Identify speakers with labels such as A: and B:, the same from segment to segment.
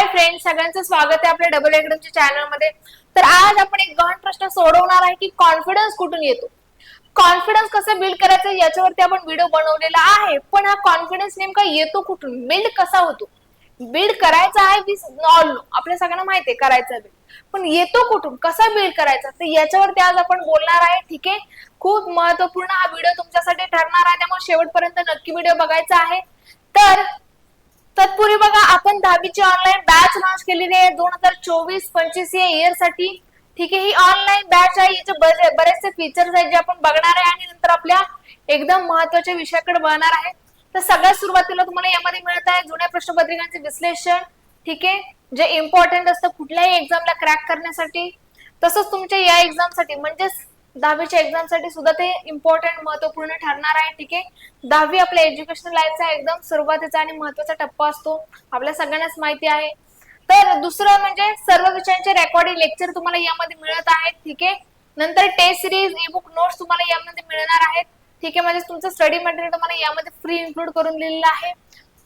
A: Hi friend सगळ्यांचं स्वागत आहे आपल्या डबल एकदमच्या चॅनलमध्ये तर आज आपण एक गहन प्रश्न सोडवणार आहे की कॉन्फिडन्स कुठून येतो? कॉन्फिडन्स कसं बिल्ड करायचं याच्यावरती आपण व्हिडिओ बनवलेला आहे. पण हा कॉन्फिडन्स नेमका येतो कुठून? बिल्ड कसा होतो? बिल्ड करायचा आहे बीस नॉल नो आपल्या सगळ्यांना माहिती आहे करायचा बिल्ड पण येतो कुठून? कसा बिल्ड करायचा? तर याच्यावरती आज आपण बोलणार आहे. ठीक आहे? खूप महत्त्वपूर्ण हा व्हिडिओ तुमच्यासाठी ठरणार आहे. त्यामुळे शेवटपर्यंत नक्की व्हिडिओ बघायचा आहे. तर तत्पूर्वी बघा आपण दहावीची ऑनलाईन बॅच लॉन्च केलेली आहे. दोन हजार चोवीस पंचवीस या इयरसाठी. ठीक आहे ही ऑनलाईन बॅच आहे. याचे बरे- बरेचसे फीचर्स आहेत जे आपण बघणार आहे आणि नंतर आपल्या एकदम महत्त्वाच्या विषयाकडे वळणार आहे. तर सगळ्यात सुरुवातीला तुम्हाला यामध्ये मिळत आहे जुन्या प्रश्नपत्रिकांचे विश्लेषण. ठीक आहे जे इम्पॉर्टंट असतं कुठल्याही एक्झामला क्रॅक करण्यासाठी. तसंच तुमच्या या एक्झामसाठी म्हणजेच दहावीच्या एक्झामसाठी सुद्धा ते इम्पॉर्टंट महत्त्वपूर्ण ठरणार आहे. ठीक आहे? दहावी आपल्या एज्युकेशनल लाईफचा एकदम सुरुवातीचा आणि महत्त्वाचा टप्पा असतो. आपल्या सगळ्यांनाच माहिती आहे. तर दुसरं म्हणजे सर्व विषयांचे रेकॉर्डिंग लेक्चर तुम्हाला यामध्ये मिळत आहेत. ठीक आहे? नंतर test series e book notes तुम्हाला यामध्ये मिळणार आहेत. ठीक आहे? म्हणजे तुमचं स्टडी मटेरियल तुम्हाला यामध्ये फ्री इन्क्लूड करून दिलेलं आहे.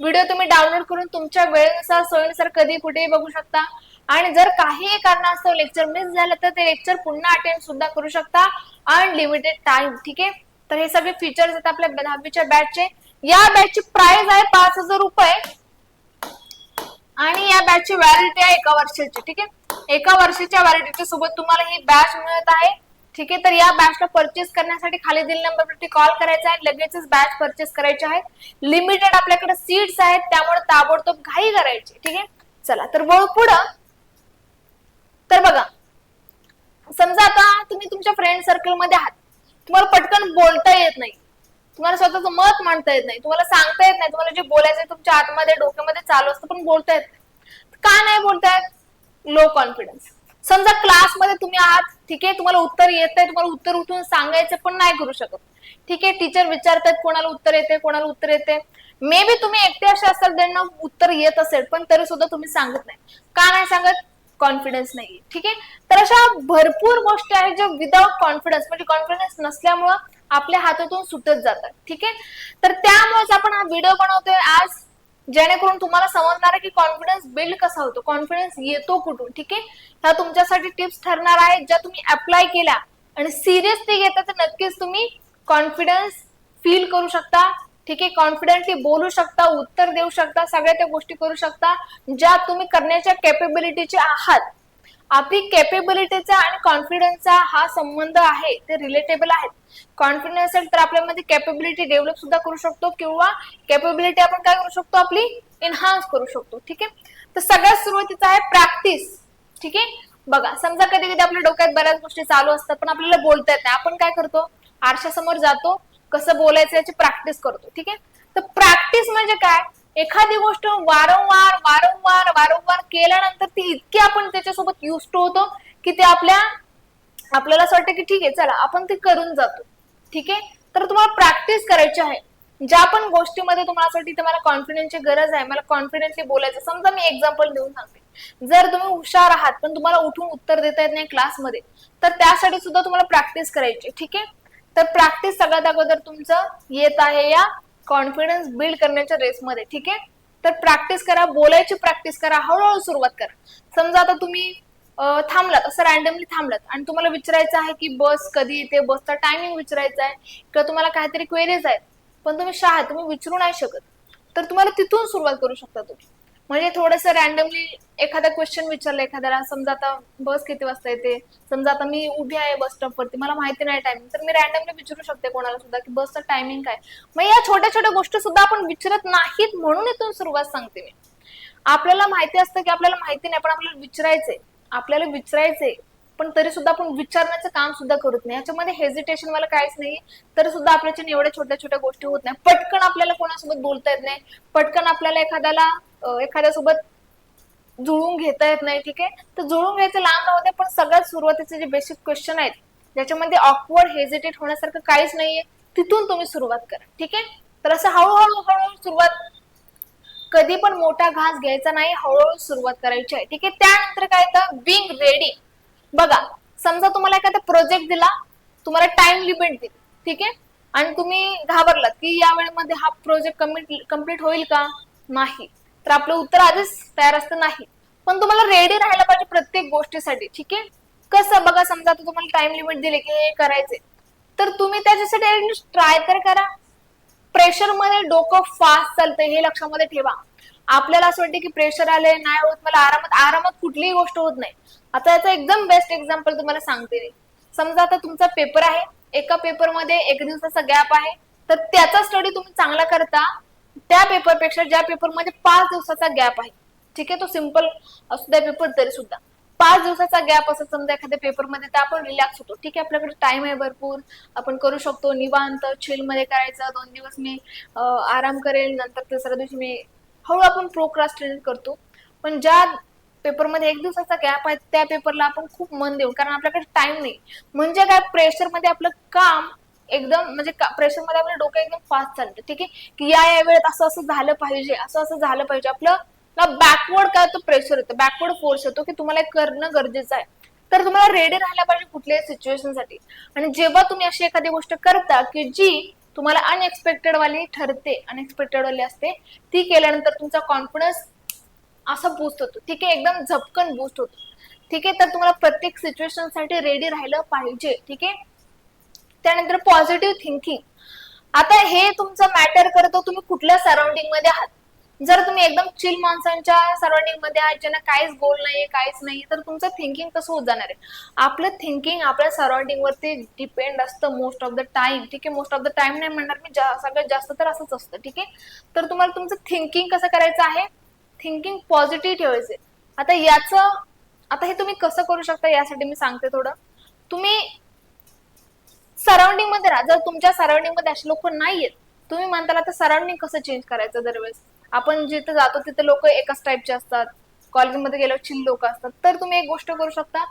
A: व्हिडिओ तुम्ही डाउनलोड करून तुमच्या वेळेनुसार सोयीनुसार कधी कुठेही बघू शकता. आणि जर काही कारणास्तव लेक्चर मिस झालं तर ते लेक्चर पुन्हा अटेंड सुद्धा करू शकता. अनलिमिटेड टाइम ठीक आहे? तर हे सगळे फीचर्स आहेत आपल्या दहावीच्या बॅचचे या बॅचची प्राइस आहे पाच हजार रुपये. आणि या बॅचची व्हॅलिडिटी आहे एका वर्षाची ठीक आहे? एका वर्षाच्या व्हॅलिडिटी सोबत तुम्हाला ही बॅच मिळत आहे. ठीक आहे? तर या बॅचला परचेस करण्यासाठी खाली दिलेल्या नंबरवरती कॉल करायचा आहे. लगेचच बॅच परचेस करायची आहे. लिमिटेड आपल्याकडे सीट्स आहेत त्यामुळे ताबडतोब घाई करायची ठीक आहे? चला तर वळू पुढं. तर बघा समजा आता तुम्ही तुमच्या फ्रेंड सर्कलमध्ये आहात. तुम्हाला पटकन बोलता येत नाही. तुम्हाला स्वतःचं मत मांडता येत नाही. तुम्हाला सांगता येत नाही. तुम्हाला जे बोलायचं तुमच्या आतमध्ये डोक्यामध्ये चालू असतं पण बोलता येत नाही. का नाही बोलतायत? लो कॉन्फिडन्स समजा क्लासमध्ये तुम्ही आहात ठीक आहे तुम्हाला उत्तर येत आहे तुम्हाला उत्तर उठून सांगायचं पण नाही करू शकत. ठीक आहे टीचर विचारतात कोणाला उत्तर येते कोणाला उत्तर येते मे बी तुम्ही एकटे असे असाल त्यांना उत्तर येत असेल पण तरी सुद्धा तुम्ही सांगत नाही. का नाही सांगत? कॉन्फिडन्स नाही ठीक आहे? तर अशा भरपूर गोष्टी आहेत ज्या विदाउट कॉन्फिडन्स म्हणजे कॉन्फिडन्स नसल्यामुळं आपल्या हातातून सुटत जातात. ठीक आहे? तर त्यामुळेच आपण हा व्हिडिओ बनवतोय आज जेणेकरून तुम्हाला समजणार आहे की कॉन्फिडन्स बिल्ड कसा होतो कॉन्फिडन्स येतो कुठून? ठीक आहे? ह्या तुमच्यासाठी टिप्स ठरणार आहेत ज्या तुम्ही अप्लाय केल्या. आणि सिरियसली घेता तर नक्कीच तुम्ही कॉन्फिडन्स फील करू शकता. ठीक आहे? कॉन्फिडेंटली बोलू शकता उत्तर देऊ शकता सगळ्या त्या गोष्टी करू शकता ज्या तुम्ही करण्याच्या कॅपेबिलिटीचे आहात. आपली कॅपेबिलिटीचा आणि कॉन्फिडन्सचा हा संबंध आहे ते रिलेटेबल आहेत. कॉन्फिडन्स असेल तर आपल्यामध्ये कॅपेबिलिटी डेव्हलप सुद्धा करू शकतो किंवा कॅपेबिलिटी आपण काय करू शकतो? आपली एन्हान्स करू शकतो ठीक आहे? तर सगळ्यात सुरुवातीचा आहे प्रॅक्टिस ठीक आहे? बघा समजा कधी कधी आपल्या डोक्यात बऱ्याच गोष्टी चालू असतात पण आपल्याला बोलता येत नाही. आपण काय करतो? आरशासमोर जातो कसं बोलायचं याची प्रॅक्टिस करतो ठीक आहे? तर प्रॅक्टिस म्हणजे काय? एखादी गोष्ट वारंवार वारंवार वारंवार केल्यानंतर ती इतकी आपण त्याच्यासोबत युज होतो की ते आपल्या आपल्याला असं वाटतं की ठीक आहे चला आपण ते करून जातो ठीक आहे? तर तुम्हाला प्रॅक्टिस करायची आहे. ज्या पण गोष्टीमध्ये तुम्हाला असं वाटतं मला कॉन्फिडन्सची गरज आहे मला कॉन्फिडन्सली बोलायचं समजा मी एक्झाम्पल देऊन सांगते. जर तुम्ही हुशार आहात पण तुम्हाला उठून उत्तर देता येत नाही क्लासमध्ये तर त्यासाठी सुद्धा तुम्हाला प्रॅक्टिस करायची ठीक आहे? तर प्रॅक्टिस सगळ्यात अगोदर तुमचं येत आहे या कॉन्फिडन्स बिल्ड करण्याच्या रेसमध्ये ठीक आहे? तर प्रॅक्टिस करा बोलायची प्रॅक्टिस करा हळूहळू सुरुवात करा. समजा आता तुम्ही थांबलात असं रॅन्डमली थांबलात आणि तुम्हाला विचारायचं आहे की बस कधी येते बसचा टायमिंग विचारायचा आहे किंवा तुम्हाला काहीतरी क्वेरीज आहेत पण तुम्ही शहा तुम्ही विचारू नाही शकत. तर तुम्हाला तिथून सुरुवात करू शकता तुम्ही. म्हणजे थोडंसं रॅन्डमली एखादा क्वेश्चन विचारलं एखाद्याला समजा आता बस किती वाजता येते? समजा आता मी उभी आहे बस स्टॉप वरती मला माहिती नाही टायमिंग तर मी रॅन्डमली विचारू शकते कोणाला सुद्धा की बसचं टायमिंग काय? मग या छोट्या छोट्या गोष्टी सुद्धा आपण विचारत नाहीत म्हणून इथून सुरुवात सांगते मी. आपल्याला माहिती असतं की आपल्याला माहिती नाही पण आपल्याला विचारायचंय. आपल्याला विचारायचंय पण तरी सुद्धा आपण विचारण्याचं काम सुद्धा करत नाही. याच्यामध्ये हेजिटेशन मला काहीच नाही तरी सुद्धा आपल्याच्या एवढ्या छोट्या छोट्या गोष्टी होत नाही. पटकन आपल्याला कोणासोबत बोलता येत नाही. पटकन आपल्याला एखाद्याला एखाद्यासोबत जुळवून घेता येत नाही ठीक आहे? तर जुळवून घ्यायचं लांब नव्हते पण सगळ्यात सुरुवातीचे जे बेसिक क्वेश्चन आहेत ज्याच्यामध्ये ऑकवर्ड हेजिटेट होण्यासारखं काहीच नाहीये तिथून तुम्ही सुरुवात करा ठीक आहे? तर असं हळूहळू हळूहळू सुरुवात कधी पण मोठा घास घ्यायचा नाही हळूहळू सुरुवात करायची आहे ठीक आहे? त्यानंतर काय येतं? बिंग रेडी बघा समजा तुम्हाला एखादा प्रोजेक्ट दिला तुम्हाला टाइम लिमिट दिली ठीक आहे? आणि तुम्ही घाबरलात की या वेळेमध्ये हा प्रोजेक्ट कंप्लीट कंप्लीट होईल का? नाही. तर आपलं उत्तर आधीच तयार असतं नाही. पण तुम्हाला रेडी राहायला पाहिजे प्रत्येक गोष्टीसाठी ठीक आहे? कसं? बघा समजा आता तुम्हाला टाइम लिमिट दिले की हे करायचे. तर तुम्ही त्याच्यासाठी ट्राय तर करा. प्रेशरमध्ये डोकं फास्ट चालतंय हे लक्षामध्ये ठेवा. आपल्याला असं वाटतं की प्रेशर आले नाही होत मला आरामात आरामात कुठलीही गोष्ट होत नाही. आता याचा एकदम बेस्ट एक्झाम्पल तुम्हाला सांगते मी. समजा आता तुमचा पेपर आहे एका पेपरमध्ये एक दिवसाचा गॅप आहे. तर त्याचा स्टडी तुम्ही चांगला करता. त्या पेपरपेक्षा ज्या पेपरमध्ये पाच दिवसाचा गॅप आहे. ठीक आहे तो सिंपल असू द्या पेपर तरी सुद्धा. पाच दिवसाचा गॅप असं समजा एखाद्या पेपरमध्ये तर आपण रिलॅक्स होतो. ठीक आहे आपल्याकडे टाइम आहे भरपूर. आपण करू शकतो निवांत चिलमध्ये करायचं. दोन दिवस मी आराम करेल. नंतर तिसऱ्या दिवशी मी हळू आपण प्रोक्रास्टिनेट करतो. पण ज्या पेपरमध्ये एक दिवसाचा गॅप आहे त्या पेपरला आपण खूप मन देऊ. कारण आपल्याकडे टाइम नाही. म्हणजे काय प्रेशरमध्ये आपलं काम एकदम म्हणजे प्रेशरमध्ये आपलं डोकं एकदम फास्ट चालतं. ठीक आहे? की या या वेळेत असं असं झालं पाहिजे असं असं झालं पाहिजे. आपलं बॅकवर्ड काय तो प्रेशर येतो. बॅकवर्ड फोर्स येतो की तुम्हाला हे करणं गरजेचं आहे. तर तुम्हाला रेडी राहायला पाहिजे कुठल्याही सिच्युएशनसाठी. आणि जेव्हा तुम्ही अशी एखादी गोष्ट करता की जी तुम्हाला अनएक्सपेक्टेड वाली ठरते अनएक्सपेक्टेड वाली असते ती केल्यानंतर तुमचा कॉन्फिडन्स असा बूस्ट होतो. ठीक आहे? एकदम झपकन बूस्ट होतो. ठीक आहे? तर तुम्हाला प्रत्येक सिच्युएशनसाठी रेडी राहिलं पाहिजे. ठीक आहे? त्यानंतर पॉझिटिव्ह थिंकिंग आता हे तुमचं मॅटर करतो तुम्ही कुठल्या सराउंडिंगमध्ये आहात? जर तुम्ही एकदम चिल माणसांच्या सराउंडिंगमध्ये आहात ज्यांना काहीच गोल नाहीये काहीच नाही तर तुमचं थिंकिंग कसं होत जाणार आहे? आपलं थिंकिंग आपल्या सराउंडिंग वरती डिपेंड असतं मोस्ट ऑफ द टाइम ठीक आहे मोस्ट ऑफ द टाइम नाही म्हणणार मी सगळ्यात जास्त तर असंच असतं ठीक आहे? तर तुम्हाला तुमचं थिंकिंग कसं करायचं आहे? थिंकिंग पॉझिटिव्ह ठेवायचे आता याचं आता हे तुम्ही कसं करू शकता यासाठी मी सांगते थोडं. तुम्ही सराउंडिंगमध्ये राहा. जर तुमच्या सराउंडिंगमध्ये असे लोक नाहीयेत तुम्ही म्हणताला तर सराउंडिंग कसं चेंज करायचं दरवेळेस? आपण जिथे जातो तिथे लोक एकाच टाईपचे असतात. कॉलेजमध्ये गेल्यावर चिल लोक असतात. तर तुम्ही एक गोष्ट करू शकता.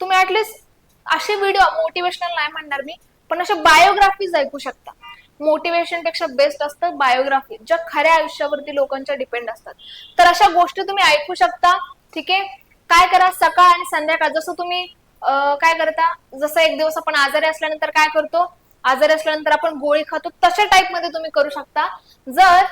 A: तुम्ही ऍटलिस्ट असे व्हिडिओ मोटिवेशनल नाही म्हणणार मी पण अशा बायोग्राफीज ऐकू शकता. मोटिवेशनपेक्षा बेस्ट असतं बायोग्राफी ज्या खऱ्या आयुष्यावरती लोकांच्या डिपेंड असतात. तर अशा गोष्टी तुम्ही ऐकू शकता. ठीक आहे? काय करा? सकाळ आणि संध्याकाळ. जसं तुम्ही काय करता? जसं एक दिवस आपण आजारी असल्यानंतर काय करतो? आजारी असल्यानंतर आपण गोळी खातो. तशा टाईपमध्ये तुम्ही करू शकता. जर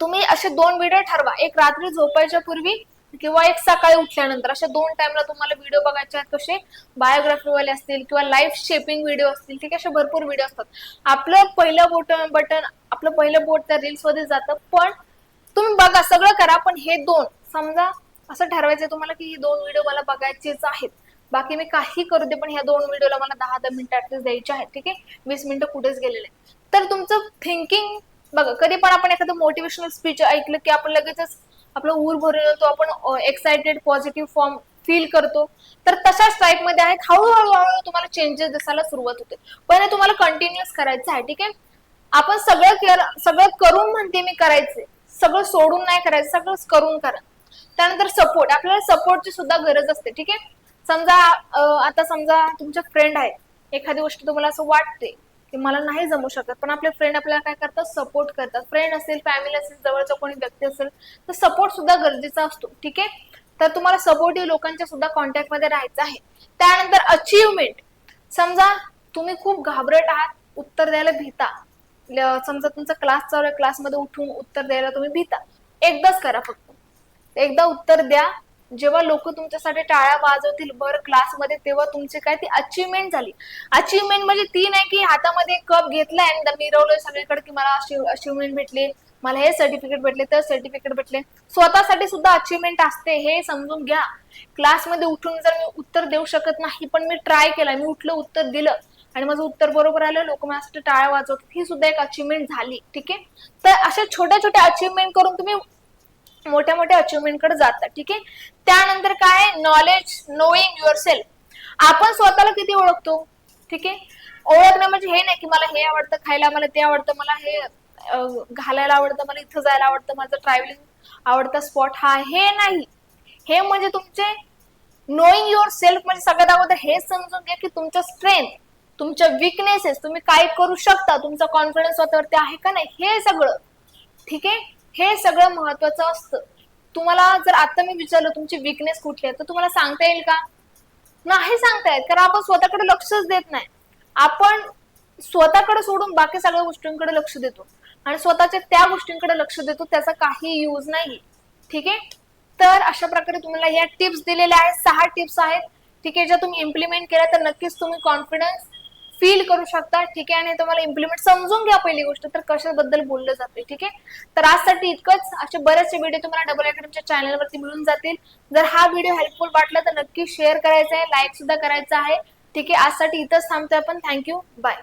A: तुम्ही असे दोन व्हिडिओ ठरवा. एक रात्री झोपायच्या पूर्वी किंवा एक सकाळी उठल्यानंतर. अशा दोन टाइमला तुम्हाला व्हिडिओ बघायचे आहेत कसे? बायोग्राफीवाले वाले असतील किंवा लाईफ शेपिंग व्हिडिओ असतील. ठीक आहे असे भरपूर व्हिडिओ असतात. आपलं पहिलं बोट बटन आपलं पहिलं बोट त्या रील्समध्ये जातं. पण तुम्ही बघा सगळं करा. पण हे दोन समजा असं ठरवायचं तुम्हाला की हे दोन व्हिडिओ मला बघायचेच आहेत. बाकी मी काही करू दे पण ह्या दोन व्हिडिओला मला दहा दहा मिनिटं ऍटलीस्ट द्यायचे आहेत ठीक आहे? वीस मिनिटं कुठेच गेलेले तर तुमचं थिंकिंग बघा कधी पण आपण एखादं मोटिवेशनल स्पीच ऐकलं की आपण लगेचच आपलं ऊर भरून येतो आपण एक्साइटेड पॉझिटिव्ह फॉर्म फील करतो. तर तशाच टाईपमध्ये आहेत. हळूहळू हळूहळू तुम्हाला चेंजेस दिसायला सुरुवात होते. पण हे तुम्हाला कंटिन्युअस करायचं आहे ठीक आहे? आपण सगळं सगळं करून म्हणते मी करायचे. सगळं सोडून नाही करायचं सगळं करून करा. त्यानंतर सपोर्ट आपल्याला सपोर्टची सुद्धा गरज असते ठीक आहे? समजा आता समजा तुमच्या फ्रेंड आहेत. एखादी गोष्ट तुम्हाला असं वाटते की मला नाही जमू शकत पण आपले फ्रेंड आपल्याला काय करतात? सपोर्ट करतात. फ्रेंड असेल फॅमिली असेल जवळचा कोणी व्यक्ती असेल तर सपोर्ट सुद्धा गरजेचा असतो ठीक आहे? तर तुम्हाला सपोर्टिव्ह लोकांच्या सुद्धा कॉन्टॅक्टमध्ये राहायचं आहे. त्यानंतर अचिव्हमेंट समजा तुम्ही खूप घाबरट आहात उत्तर द्यायला भीता. समजा तुमचा क्लास चालू आहे क्लासमध्ये उठून उत्तर द्यायला तुम्ही भीता. एकदाच करा फक्त. एकदा उत्तर द्या जेव्हा लोक तुमच्यासाठी टाळ्या वाजवतील बरं क्लासमध्ये तेव्हा तुमची काय ती अचिव्हमेंट झाली. अचिव्हमेंट म्हणजे ती नाही की हातामध्ये कप घेतलाय आणि मिरवलं सगळीकडे की मला अचिव्हमेंट भेटली मला हे सर्टिफिकेट भेटले तर सर्टिफिकेट भेटले. स्वतःसाठी सुद्धा अचिव्हमेंट असते हे समजून घ्या. क्लासमध्ये उठून जर मी उत्तर देऊ शकत नाही पण मी ट्राय केला मी उठलं उत्तर दिलं आणि माझं उत्तर बरोबर आलं लोक माझ्यासाठी टाळ्या वाजवतात ही सुद्धा एक अचिव्हमेंट झाली ठीक आहे? तर अशा छोट्या छोट्या अचिव्हमेंट करून तुम्ही मोठ्या मोठ्या अचिव्हमेंटकडे जातात ठीक आहे? त्यानंतर काय नॉलेज नोईंग युअर सेल्फ आपण स्वतःला किती ओळखतो? ठीक आहे? ओळखणं म्हणजे हे नाही की मला हे आवडतं खायला मला ते आवडतं मला हे घालायला आवडतं मला इथं जायला आवडतं माझं ट्रॅव्हलिंग आवडता स्पॉट हा हे नाही. हे म्हणजे तुमचे नोईंग युअर सेल्फ म्हणजे सगळ्यात अगोदर हे समजून घ्या की तुमचं स्ट्रेंथ तुमच्या विकनेसेस तुम्ही काय करू शकता? तुमचा कॉन्फिडन्स स्वतःवरती आहे का नाही? हे सगळं. ठीक आहे? हे सगळं महत्वाचं असतं. तुम्हाला जर आता मी विचारलं तुमची विकनेस कुठली आहे तर तुम्हाला सांगता येईल का? नाही सांगता येत कारण आपण स्वतःकडे लक्षच देत नाही. आपण स्वतःकडे सोडून बाकी सगळ्या गोष्टींकडे लक्ष देतो. आणि स्वतःच्या त्या गोष्टींकडे लक्ष देतो त्याचा काही यूज नाही ठीक आहे? तर अशा प्रकारे तुम्हाला या टिप्स दिलेल्या आहेत. सहा टिप्स आहेत. ठीक आहे ज्या तुम्ही इम्प्लिमेंट केल्या तर नक्कीच तुम्ही कॉन्फिडन्स फील करू शकता. ठीक आहे? आणि तुम्हाला इम्प्लिमेंट समजून घ्या पहिली गोष्ट. तर कशाबद्दल बोललं जाते ठीक आहे? तर आजसाठी इतकंच. असे बरेचसे व्हिडिओ तुम्हाला डबल अकॅडमीच्या चॅनलवरती मिळून जातील. जर हा व्हिडिओ हेल्पफुल वाटला तर नक्की शेअर करायचा आहे. लाईक सुद्धा करायचा आहे. ठीक आहे? आजसाठी इथंच थांबतोय आपण. Thank you bye